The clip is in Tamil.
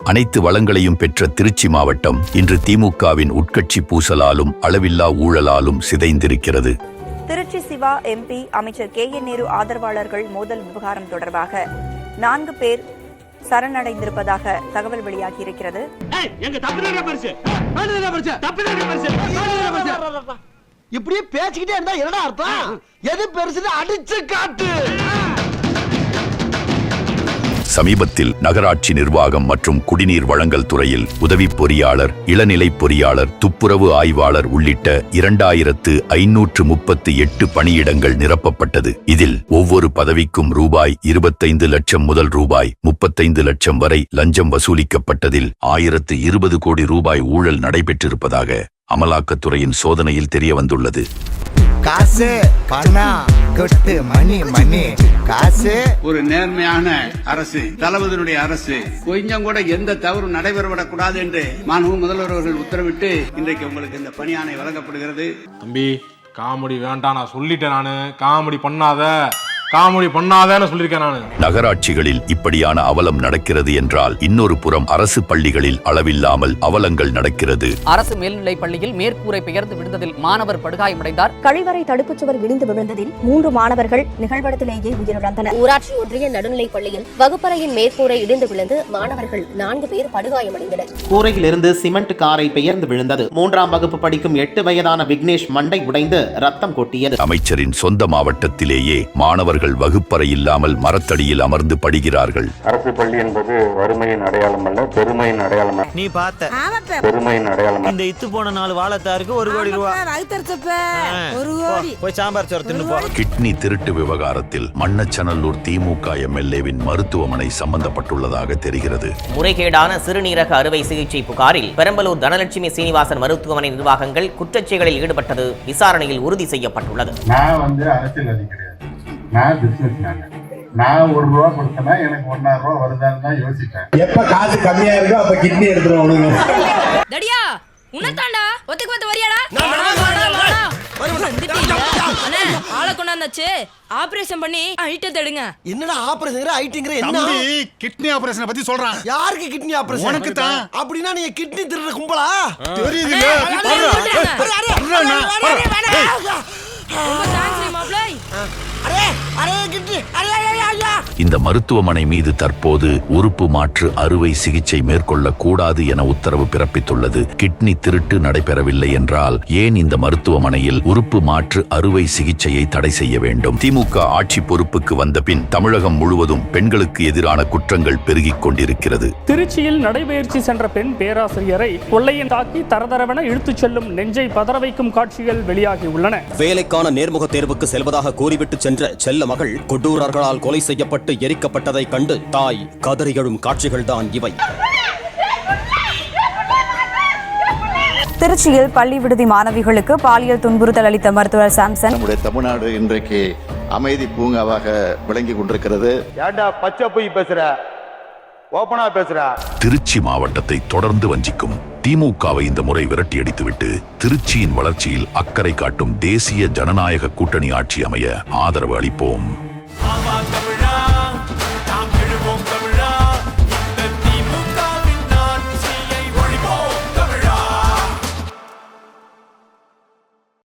அனைத்து வளங்களையும் பெற்ற திருச்சி மாவட்டம் இன்று திமுகவின் உட்கட்சி பூசலாலும் அளவில்லா ஊழலாலும் சிதைந்திருக்கிறது. திருச்சி சிவா எம்பி அமைச்சர் கே என் நேரு ஆதரவாளர்கள் மோதல் விவகாரம் தொடர்பாக நான்கு பேர் சரணடைந்திருப்பதாக தகவல் பரிசு பரிசு பரிசு தப்புதானே பரிசு இப்படியே பேசிக்கிட்டே இருந்தா என்னடா அர்த்தம்? எது பெருசுன்னு அடிச்சு காட்டு. சமீபத்தில் நகராட்சி நிர்வாகம் மற்றும் குடிநீர் வழங்கல் துறையில் உதவி பொறியாளர் இளநிலை பொறியாளர் துப்புரவு ஆய்வாளர் உள்ளிட்ட இரண்டாயிரத்து ஐநூற்று முப்பத்தி எட்டு பணியிடங்கள் நிரப்பப்பட்டது. இதில் ஒவ்வொரு பதவிக்கும் ரூபாய் இருபத்தைந்து லட்சம் முதல் ரூபாய் முப்பத்தைந்து லட்சம் வரை லஞ்சம் வசூலிக்கப்பட்டதில் ஆயிரத்து இருபது கோடி ரூபாய் ஊழல் நடைபெற்றிருப்பதாக அமலாக்கத்துறையின் சோதனையில் தெரியவந்துள்ளது. காசு பணம் கொட்டு மணி மணி. காசு. ஒரு நேர்மையான அரசு தளபதியினுடைய அரசு கொஞ்சம் கூட எந்த தவறும் நடைபெறவிடக் கூடாது என்று மாண்பு முதல்வர் அவர்கள் உத்தரவிட்டு இன்றைக்கு உங்களுக்கு இந்த பணியாணை வழங்கப்படுகிறது. தம்பி காமெடி வேண்டாம் நான் சொல்லிட்டேன் நானு. காமெடி பண்ணாத. காமெடி பண்ணாதேன்னு சொல்லியிருக்கேன் நானு. நகராட்சிகளில் இப்படியான அவலம் நடக்கிறது என்றால் இன்னொரு புறம் அரசு பள்ளிகளில் அளவில்லாமல் அவலங்கள் நடக்கிறது. அரசு மேல்நிலைப் பள்ளியில் மேற்கூரை பெயர்ந்து விழுந்ததில் மாணவர் படுகாயமடைந்தார். கழிவறை தடுப்புச் சுவர் இடிந்து விழுந்ததில் மூன்று மாணவர்கள் நிகழ்விடத்திலேயே உயிரிழந்தனர். ஊராட்சி ஒன்றிய நடுநிலைப் பள்ளியில் வகுப்பறையின் மேற்கூரை இடிந்து விழுந்து மாணவர்கள் நான்கு பேர் படுகாயமடைந்தனர். கூரையிலிருந்து சிமெண்ட் காரை பெயர்ந்து விழுந்தது. மூன்றாம் வகுப்பு படிக்கும் எட்டு வயதான விக்னேஷ் மண்டை உடைந்து ரத்தம் கொட்டியது. அமைச்சரின் சொந்த மாவட்டத்திலேயே மாணவர்கள் வகுப்பறை இல்லாமல் மரத்தடியில் அமர்ந்து படிக்கிறார்கள் அரசு பள்ளி என்பது வறுமையின் அடையாளம் அல்ல பெருமையின் அடையாளம் நீ பார்த்த பெருமையின் அடையாளம் இந்த இத்து போன நாலு வாழைத்தாருக்கு ஒரு கோடி ரூபா. ஒரு போ, போய் சாம்பார் சோறு தின்னு போ. கிட்னி திருட்டு விவகாரத்தில் மண்ணச்சநல்லூர் திமுக எம்எல்ஏவின் மருத்துவமனை சம்பந்தப்பட்டுள்ளதாக தெரிகிறது. முறைகேடான சிறுநீரக அறுவை சிகிச்சை புகாரில் பெரம்பலூர் தனலட்சுமி சீனிவாசன் மருத்துவமனை நிர்வாகங்கள் குற்றச்செயலில் ஈடுபட்டது விசாரணையில் உறுதி செய்யப்பட்டுள்ளது. நான் வந்து கிடையாது. நான் பிசினஸ் மேன் நான் ஒரு ரூபா கொடுத்தேன்னா எனக்கு ஒன்னாயிரம் ரூபா வருதான்னு தான் யோசிப்பேன். எப்ப காசு கம்மியா இருக்கோ அப்ப கிட்னி எடுத்துருவோம் தடியா உன்னதாண்டா ஒத்துக்கு வந்து வரியாடா? ஆளை கொண்டாந்தாச்சு. ஆபரேஷன் பண்ணி ஐட்டத்தை எடுங்க என்னடா ஆபரேஷன் ஐட்டிங்கிற என்ன? கிட்னி ஆபரேஷனை பத்தி சொல்றான். யாருக்கு கிட்னி ஆபரேஷன்? உனக்கு தான். அப்படின்னா நீங்க கிட்னி திருடுற கும்பலா? தெரியுது ரொம்ப தேங்க்ஸ் மாப்ளை இந்த மருத்துவமனை மீது தற்போது உறுப்பு மாற்று அறுவை சிகிச்சை மேற்கொள்ளக் கூடாது என உத்தரவு பிறப்பித்துள்ளது. கிட்னி திருட்டு நடைபெறவில்லை என்றால் ஏன் இந்த மருத்துவமனையில் உறுப்பு மாற்று அறுவை சிகிச்சையை தடை செய்ய வேண்டும்? திமுக ஆட்சி பொறுப்புக்கு வந்த பின் தமிழகம் முழுவதும் பெண்களுக்கு எதிரான குற்றங்கள் பெருகிக் கொண்டிருக்கிறது. திருச்சியில் நடைபயிற்சி சென்ற பெண் பேராசிரியரை கொள்ளையன் தாக்கி தரதரவென இழுத்துச் செல்லும் நெஞ்சை பதற வைக்கும் காட்சிகள் வெளியாகியுள்ளன. வேலைக்கான நேர்முக தேர்வுக்கு செல்வதாக கூறிவிட்டு சென்ற செல்ல மகள் கொடூரர்களால் கொலை செய்யப்பட்டு எரிக்கப்பட்டதை கண்டு தாய் கதறி எழும் காட்சிகள்தான் இவை. திருச்சியில் பள்ளி விடுதி மாணவிகளுக்கு பாலியல் துன்புறுத்தல் அளித்த மருத்துவர் சாம்சன். நம்முடைய தமிழ்நாடு இன்றைக்கு அமைதி பூங்காவாக விளங்கி கொண்டிருக்கிறது. ஏண்டா பச்சை போய் பேசுற? ஓபனா பேசுறா திருச்சி மாவட்டத்தை தொடர்ந்து வஞ்சிக்கும் திமுகவை இந்த முறை விரட்டியடித்துவிட்டு திருச்சியின் வளர்ச்சியில் அக்கறை காட்டும் தேசிய ஜனநாயக கூட்டணி ஆட்சி அமைய ஆதரவு அளிப்போம்.